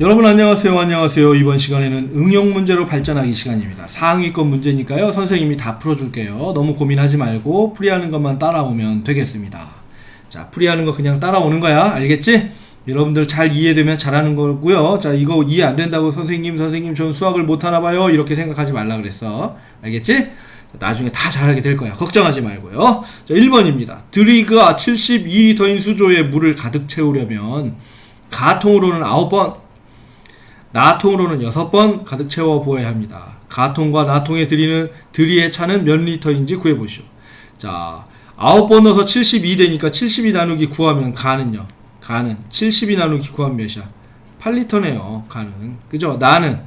여러분 안녕하세요 안녕하세요 이번 시간에는 응용 문제로 발전하기 시간입니다 상위권 문제니까요 선생님이 다 풀어줄게요 너무 고민하지 말고 풀이하는 것만 따라오면 되겠습니다 자 풀이하는 거 그냥 따라오는 거야 알겠지? 여러분들 잘 이해되면 잘하는 거고요 자 이거 이해 안 된다고 선생님 선생님 전 수학을 못하나 봐요 이렇게 생각하지 말라 그랬어 알겠지? 나중에 다 잘하게 될 거야. 걱정하지 말고요. 자, 1번입니다. 드리그가 72리터인 수조에 물을 가득 채우려면 가통으로는 9번, 나통으로는 6번 가득 채워 부어야 합니다. 가통과 나통에 들이는 드리의 차는 몇 리터인지 구해 보시오. 자, 9번 넣어서 72 되니까 72 나누기 9하면 가는요. 가는 72 나누기 9하면 몇이야? 8리터네요. 가는. 그죠? 나는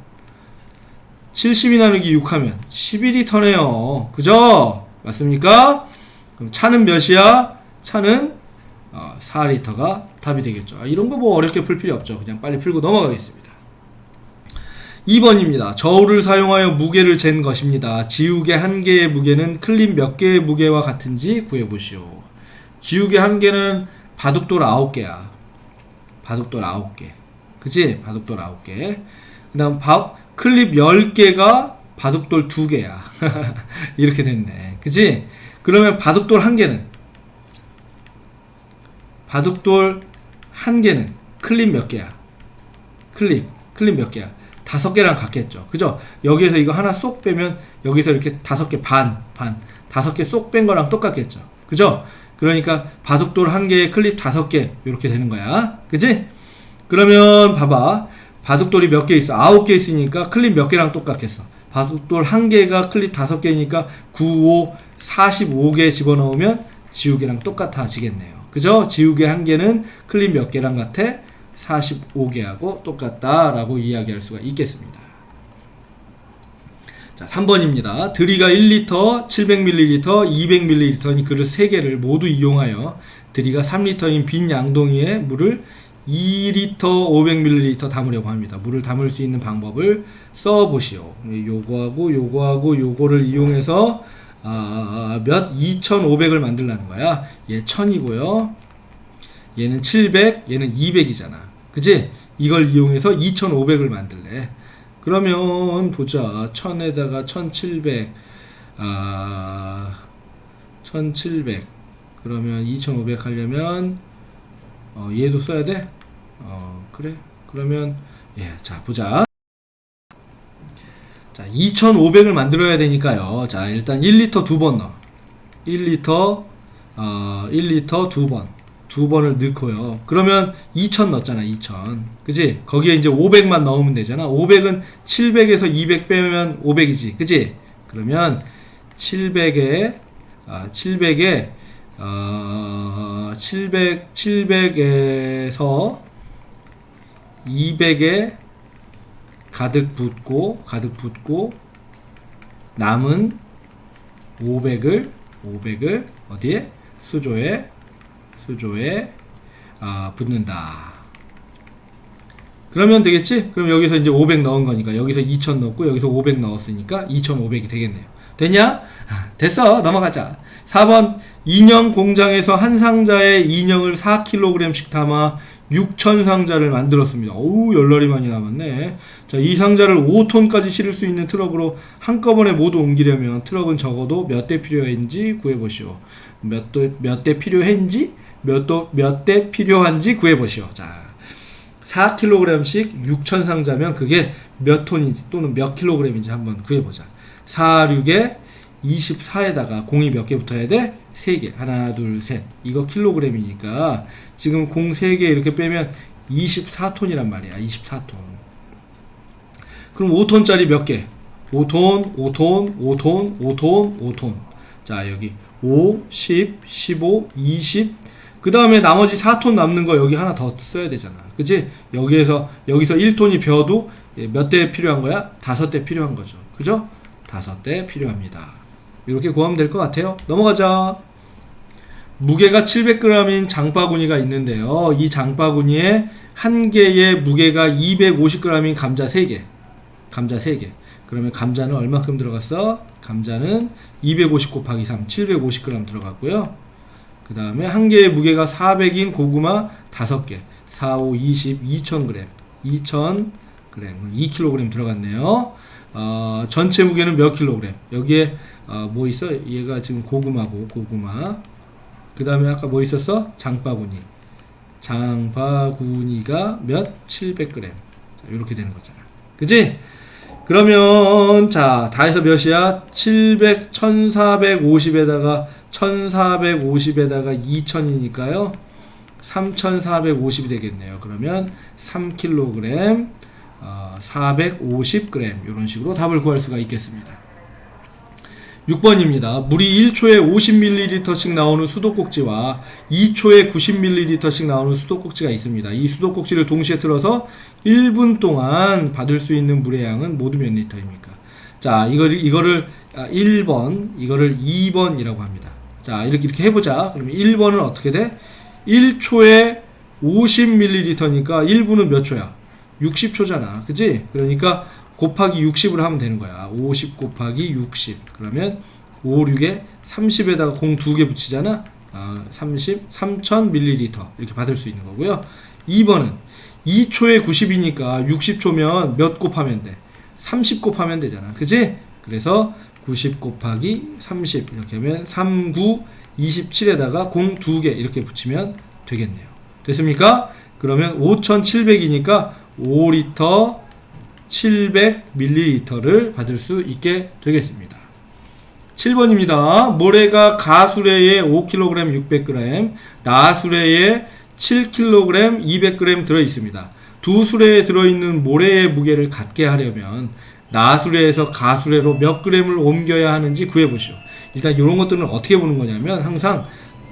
72 나누기 6하면 11리터네요. 그죠? 맞습니까? 그럼 차는 몇이야? 차는 어, 4리터가 답이 되겠죠. 아, 이런 거 뭐 어렵게 풀 필요 없죠. 그냥 빨리 풀고 넘어가겠습니다. 2번입니다. 저울을 사용하여 무게를 잰 것입니다. 지우개 한 개의 무게는 클립 몇 개의 무게와 같은지 구해보시오. 지우개 한 개는 바둑돌 9개야. 바둑돌 9개. 그치? 바둑돌 9개. 그 다음 바, 클립 10개가 바둑돌 2개야. 이렇게 됐네. 그치? 그러면 바둑돌 한 개는 바둑돌 한 개는 클립 몇 개야? 클립, 클립 몇 개야? 다섯 개랑 같겠죠. 그죠? 여기에서 이거 하나 쏙 빼면 여기서 이렇게 다섯 개 반, 반, 다섯 개 쏙 뺀 거랑 똑같겠죠. 그죠? 그러니까 바둑돌 한 개에 클립 다섯 개 이렇게 되는 거야. 그지? 그러면 봐봐. 바둑돌이 몇 개 있어? 아홉 개 있으니까 클립 몇 개랑 똑같겠어. 바둑돌 한 개가 클립 다섯 개니까 9, 5, 45개 집어넣으면 지우개랑 똑같아지겠네요. 그죠? 지우개 한 개는 클립 몇 개랑 같아? 45개하고 똑같다라고 이야기할 수가 있겠습니다. 자, 3번입니다. 드리가 1리터, 700ml, 200ml인 그릇 3개를 모두 이용하여 드리가 3리터인 빈 양동이에 물을 2리터 500ml 담으려고 합니다. 물을 담을 수 있는 방법을 써 보시오. 요거하고 요거하고 요거를 이용해서 아, 몇 2,500을 만들라는 거야. 얘 1000이고요. 얘는 700, 얘는 200이잖아. 그지? 이걸 이용해서 2,500을 만들래. 그러면 보자. 1000에다가 1700, 아, 1700. 그러면 2,500 하려면, 어, 얘도 써야 돼? 어, 그래. 그러면, 예, 자, 보자. 자, 2,500을 만들어야 되니까요. 자, 일단 1리터 두 번 넣어. 1리터, 어, 1리터 두 번. 두 번을 넣고요. 그러면 2,000 넣었잖아, 2,000. 그지? 거기에 이제 500만 넣으면 되잖아. 500은 700에서 200 빼면 500이지. 그지? 그러면 700에, 아, 700에, 어, 700, 700에서 200에 가득 붓고, 가득 붓고, 남은 500을, 500을 어디에? 수조에 수조에 아, 붙는다. 그러면 되겠지? 그럼 여기서 이제 500 넣은 거니까 여기서 2000 넣고 여기서 500 넣었으니까 2500이 되겠네요. 아, 됐어. 넘어가자. 4번 인형 공장에서 한 상자에 인형을 4kg씩 담아 6,000상자를 만들었습니다. 어우, 열날이 많이 남았네. 자, 이 상자를 5톤까지 실을 수 있는 트럭으로 한꺼번에 모두 옮기려면 트럭은 적어도 몇 대 필요한지 구해보시오. 몇 대, 필요한지? 몇, 대 필요한지 구해보시오. 자, 4kg씩 6,000상자면 그게 몇 톤인지 또는 몇 킬로그램인지 한번 구해보자. 4, 6에 24에다가 공이 몇 개 붙어야 돼? 3개. 하나, 둘, 셋. 이거 킬로그램이니까 지금 공 3개 이렇게 빼면 24톤이란 말이야. 24톤. 그럼 5톤짜리 몇 개? 5톤, 5톤, 5톤, 5톤, 5톤. 자, 여기 5, 10, 15, 20. 그 다음에 나머지 4톤 남는 거 여기 하나 더 써야 되잖아. 그치? 여기에서, 여기서 1톤이 비어도 몇 대 필요한 거야? 다섯 대 필요한 거죠. 그죠? 다섯 대 필요합니다. 이렇게 구하면 될 것 같아요. 넘어가자. 무게가 700g인 장바구니가 있는데요. 이 장바구니에 한 개의 무게가 250g인 감자 3개. 감자 3개. 그러면 감자는 얼마큼 들어갔어? 감자는 250 곱하기 3, 750g 들어갔고요. 그 다음에 한 개의 무게가 400인 고구마 5개. 4, 5, 20, 2000g. 2,000g, 2kg 들어갔네요. 어, 전체 무게는 몇 킬로그램? 여기에 어, 뭐 있어? 얘가 지금 고구마고 고구마. 그 다음에 아까 뭐 있었어? 장바구니. 장바구니가 몇? 700g. 자, 이렇게 되는 거잖아. 그지? 그러면 자, 다 해서 몇이야? 700, 1450에다가 1450에다가 2000이니까요. 3450이 되겠네요. 그러면 3kg, 어, 450g 이런 식으로 답을 구할 수가 있겠습니다. 6번입니다. 물이 1초에 50ml씩 나오는 수도꼭지와 2초에 90ml씩 나오는 수도꼭지가 있습니다. 이 수도꼭지를 동시에 틀어서 1분 동안 받을 수 있는 물의 양은 모두 몇 리터입니까? 자, 이거를, 이거를 아, 1번, 이거를 2번이라고 합니다. 자, 이렇게, 이렇게 해보자. 그러면 1번은 어떻게 돼? 1초에 50ml니까 1분은 몇 초야? 60초잖아. 그지? 그러니까 곱하기 60을 하면 되는 거야. 50 곱하기 60. 그러면 5, 6에 30에다가 공 두 개 붙이잖아. 아, 30, 3000ml 이렇게 받을 수 있는 거고요. 2번은 2초에 90이니까 60초면 몇 곱하면 돼? 30 곱하면 되잖아. 그지? 그래서 90 곱하기 30 이렇게 하면 39, 27에다가 공두개 이렇게 붙이면 되겠네요. 됐습니까? 그러면 5700이니까 5리터 700ml를 받을 수 있게 되겠습니다. 7번입니다. 모래가 가수레에 5kg 600g, 나수레에 7kg 200g 들어 있습니다. 두 수레에 들어 있는 모래의 무게를 같게 하려면 나수레에서 가수레로 몇 g을 옮겨야 하는지 구해 보시오. 일단 이런 것들은 어떻게 보는 거냐면 항상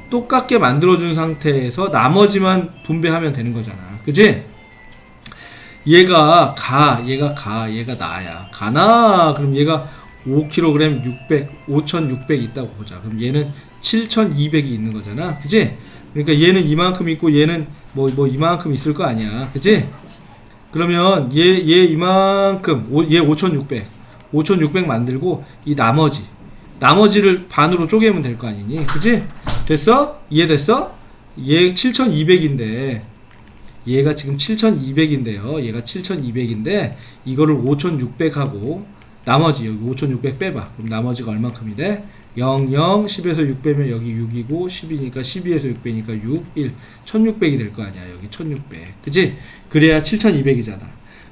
똑같게 만들어 준 상태에서 나머지만 분배하면 되는 거잖아. 그지? 얘가 가, 얘가 가, 얘가 나야. 가나? 그럼 얘가 5kg 600, 5600 있다고 보자. 그럼 얘는 7200이 있는 거잖아. 그지? 그러니까 얘는 이만큼 있고 얘는 뭐, 뭐 이만큼 있을 거 아니야. 그지? 그러면 얘, 얘 이만큼, 오- 얘 5600. 5600 만들고 이 나머지. 나머지를 반으로 쪼개면 될 거 아니니? 그지? 됐어? 이해됐어? 얘 7200인데 얘가 지금 7200인데요. 얘가 7200인데 이거를 5600하고 나머지 여기 5600 빼봐. 그럼 나머지가 얼만큼이 돼? 0, 0, 10에서 6 빼면 여기 6이고 10이니까 12에서 6 빼니까 6, 1. 1600이 될 거 아니야. 여기 1600. 그지? 그래야 7200이잖아.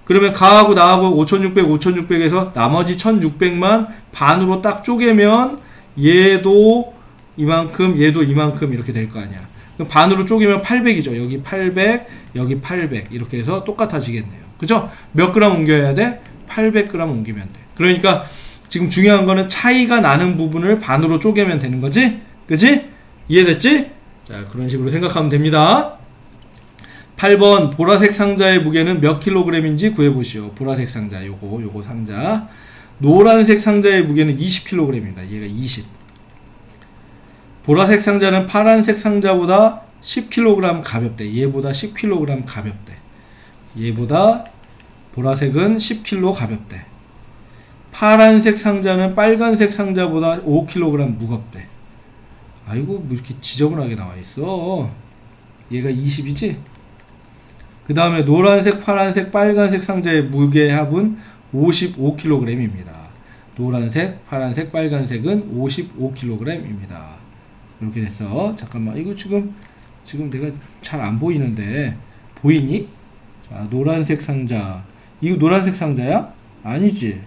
그러면 가하고 나하고 5600, 5600에서 나머지 1600만 반으로 딱 쪼개면 얘도 이만큼, 얘도 이만큼 이렇게 될 거 아니야. 반으로 쪼개면 800이죠. 여기 800, 여기 800 이렇게 해서 똑같아지겠네요. 그죠? 몇 그램 옮겨야 돼? 800g 옮기면 돼. 그러니까 지금 중요한 거는 차이가 나는 부분을 반으로 쪼개면 되는 거지? 그지? 이해됐지? 자, 그런 식으로 생각하면 됩니다. 8번 보라색 상자의 무게는 몇 킬로그램인지 구해보시오. 보라색 상자 요거 요거 상자. 노란색 상자의 무게는 20kg입니다. 얘가 20. 보라색 상자는 파란색 상자보다 10kg 가볍대. 얘보다 10kg 가볍대. 얘보다 보라색은 10kg 가볍대. 파란색 상자는 빨간색 상자보다 5kg 무겁대. 아이고 뭐 이렇게 지저분하게 나와 있어. 얘가 20이지? 그 다음에 노란색, 파란색, 빨간색 상자의 무게 합은 55kg입니다. 노란색, 파란색, 빨간색은 55kg입니다. 이렇게 됐어. 잠깐만, 이거 지금 지금 내가 잘 안 보이는데 보이니? 자, 노란색 상자. 이거 노란색 상자야? 아니지.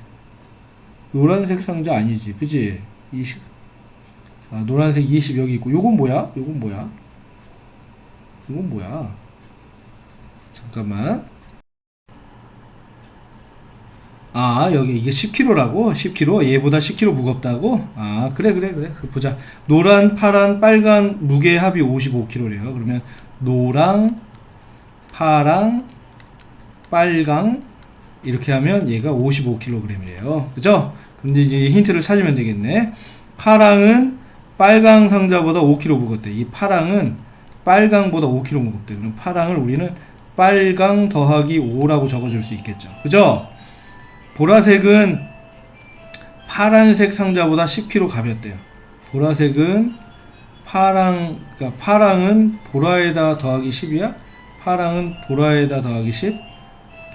노란색 상자 아니지, 그지? 20. 자, 노란색 20 여기 있고, 요건 뭐야? 요건 뭐야? 이건 뭐야? 잠깐만. 아, 여기 이게 10kg라고? 10kg? 얘보다 10kg 무겁다고? 아, 그래, 그래, 그래. 그 보자. 노란, 파란, 빨간 무게 합이 55kg래요. 그러면 노랑, 파랑, 빨강 이렇게 하면 얘가 55kg이래요. 그죠? 근데 이제 힌트를 찾으면 되겠네. 파랑은 빨강 상자보다 5kg 무겁대. 이 파랑은 빨강보다 5kg 무겁대. 그럼 파랑을 우리는 빨강 더하기 5라고 적어줄 수 있겠죠. 그죠? 보라색은 파란색 상자보다 10kg 가볍대요. 보라색은 파랑, 그러니까 파랑은 보라에다 더하기 10이야? 파랑은 보라에다 더하기 10?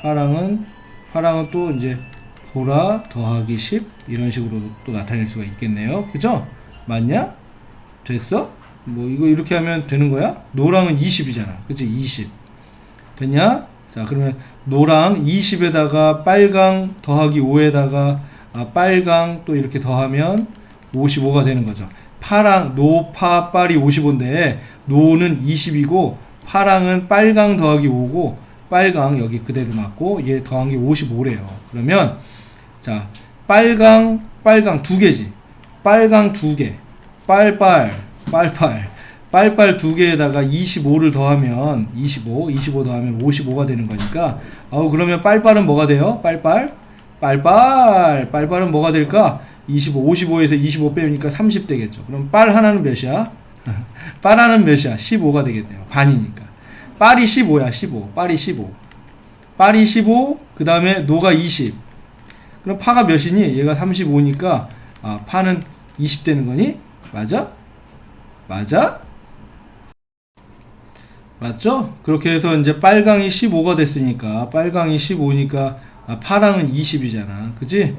파랑은 파랑은 또 이제 보라 더하기 10 이런 식으로 또 나타낼 수가 있겠네요. 그죠? 맞냐? 됐어? 뭐 이거 이렇게 하면 되는 거야? 노랑은 20이잖아. 그치? 20. 됐냐? 자, 그러면 노랑 20에다가 빨강 더하기 5에다가 아, 빨강 또 이렇게 더하면 55가 되는 거죠. 파랑, 노 파, 빨이 55인데 노는 20이고 파랑은 빨강 더하기 5고 빨강 여기 그대로 맞고 얘 더한 게 55래요. 그러면 자, 빨강, 빨강 두 개지. 빨강 두 개. 빨빨, 빨빨. 빨빨 두 개에다가 25를 더하면 25, 25 더하면 55가 되는 거니까 아우 그러면 빨빨은 뭐가 돼요? 빨빨? 빨빨. 빨빨은 뭐가 될까? 25, 55에서 25 빼니까 30 되겠죠. 그럼 빨 하나는 몇이야? 빨 하나는 몇이야? 15가 되겠네요. 반이니까. 빨이 15야, 15. 빨이 15. 빨이 15, 그 다음에 노가 20. 그럼 파가 몇이니? 얘가 35니까 아, 파는 20 되는 거니? 맞아? 맞아? 맞죠? 그렇게 해서 이제 빨강이 15가 됐으니까 빨강이 15니까 아, 파랑은 20이잖아. 그지?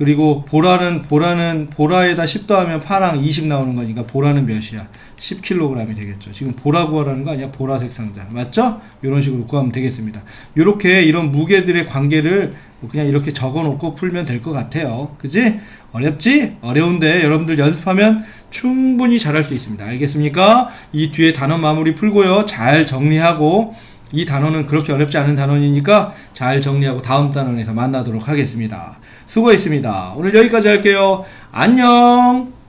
그리고 보라는 보라는 보라에다 10 더하면 파랑 20 나오는 거니까 보라는 몇이야? 10kg이 되겠죠. 지금 보라 구하라는 거 아니야? 보라색 상자. 맞죠? 이런 식으로 구하면 되겠습니다. 이렇게 이런 무게들의 관계를 뭐 그냥 이렇게 적어 놓고 풀면 될 것 같아요. 그지? 어렵지? 어려운데 여러분들 연습하면 충분히 잘할 수 있습니다. 알겠습니까? 이 뒤에 단어 마무리 풀고요. 잘 정리하고 이 단어는 그렇게 어렵지 않은 단어니까 잘 정리하고 다음 단원에서 만나도록 하겠습니다. 수고했습니다. 오늘 여기까지 할게요. 안녕!